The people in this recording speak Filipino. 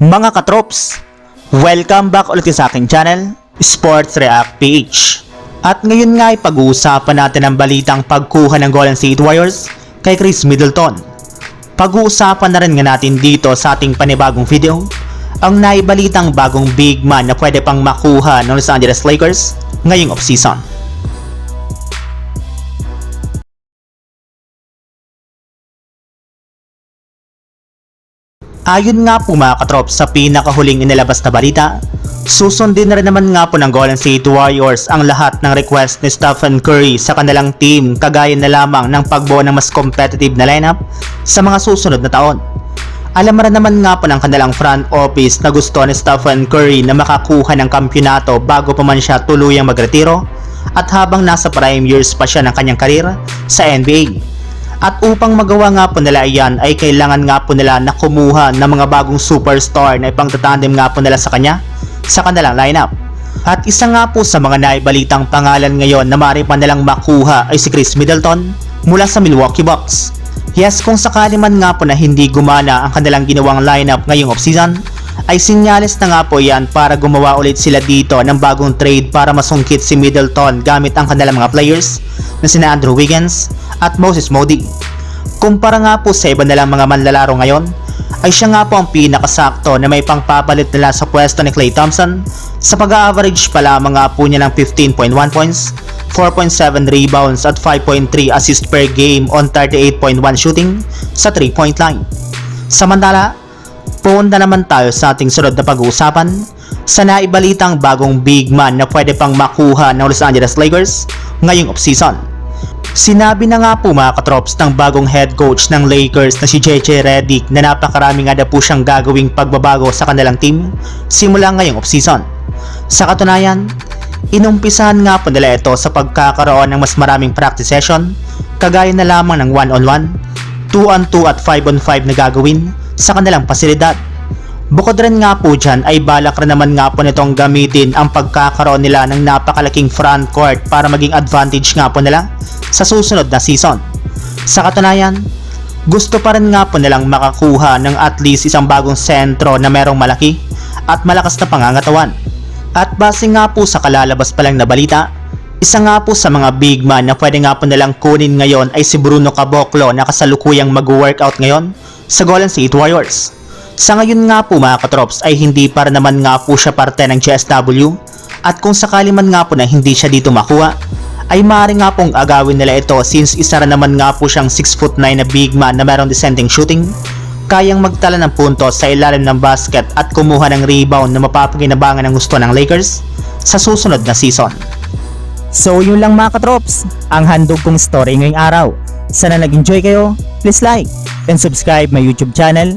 Mga katrops, welcome back ulit sa aking channel, Sports React PH. At ngayon nga ay pag-uusapan natin ang balitang pagkuha ng Golden State Warriors kay Chris Middleton. Pag-uusapan na rin nga natin dito sa ating panibagong video ang naibalitang bagong big man na pwede pang makuha ng Los Angeles Lakers ngayong offseason. Ayon nga po mga katrop sa pinakahuling inilabas na balita, susundin na rin naman nga po ng Golden State Warriors ang lahat ng request ni Stephen Curry sa kanilang team kagaya na lamang ng pagbuo ng mas competitive na lineup sa mga susunod na taon. Alam rin naman nga po ng kanilang front office na gusto ni Stephen Curry na makakuha ng kampyonato bago pa man siya tuluyang magretiro at habang nasa prime years pa siya ng kanyang karir sa NBA. At upang magawa nga po nila iyan ay kailangan nga po nila na kumuha ng mga bagong superstar na ipangtatandem nga po nila sa kanya sa kanilang lineup. At isa nga po sa mga naibalitang pangalan ngayon na maaari pa nilang makuha ay si Chris Middleton mula sa Milwaukee Bucks. Yes, kung sakali man nga po na hindi gumana ang kanilang ginawang lineup ngayong offseason, ay sinyalis na nga po yan para gumawa ulit sila dito ng bagong trade para masungkit si Middleton gamit ang kanilang mga players na sina Andrew Wiggins at Moses Moody. Kumpara nga po sa iba nilang mga manlalaro ngayon, ay siya nga po ang pinakasakto na may pangpapalit nila sa pwesto ni Klay Thompson sa pag-average pa lamang nga po niya ng 15.1 points, 4.7 rebounds at 5.3 assist per game on 38.1 shooting sa 3-point line. Samantala, punta naman tayo sa ating sunod na pag-uusapan sa naibalitang bagong big man na pwede pang makuha ng Los Angeles Lakers ngayong offseason. Sinabi na nga po mga katrops ng bagong head coach ng Lakers na si JJ Redick na napakarami nga na po siyang gagawing pagbabago sa kanilang team simula ngayong offseason. Sa katunayan, inumpisahan nga po nila ito sa pagkakaroon ng mas maraming practice session kagaya na lamang ng 1-on-1, 2-on-2 at 5-on-5 na gagawin sa kanilang pasilidad. Bukod rin nga po dyan ay balak rin naman nga po nitong gamitin ang pagkakaroon nila ng napakalaking front court para maging advantage nga po nila sa susunod na season. Sa katunayan, gusto pa rin nga po nilang makakuha ng at least isang bagong sentro na merong malaki at malakas na pangangatawan. At base nga po sa kalalabas pa lang na balita, isa nga po sa mga big man na pwede nga po nilang kunin ngayon ay si Bruno Caboclo na kasalukuyang mag-workout ngayon sa Golden State Warriors. Sa ngayon nga po mga katrops ay hindi para naman nga po siya parte ng GSW at kung sakali man nga po na hindi siya dito makuha ay maaari nga pong agawin nila ito since isa rin naman nga po siyang 6'9 na big man na merong dissenting shooting kayang magtala ng puntos sa ilalim ng basket at kumuha ng rebound na mapapaginabangan ng gusto ng Lakers sa susunod na season. So yun lang mga katrops, ang handog kong story ngayong araw. Sana nag-enjoy kayo, please like and subscribe my YouTube channel,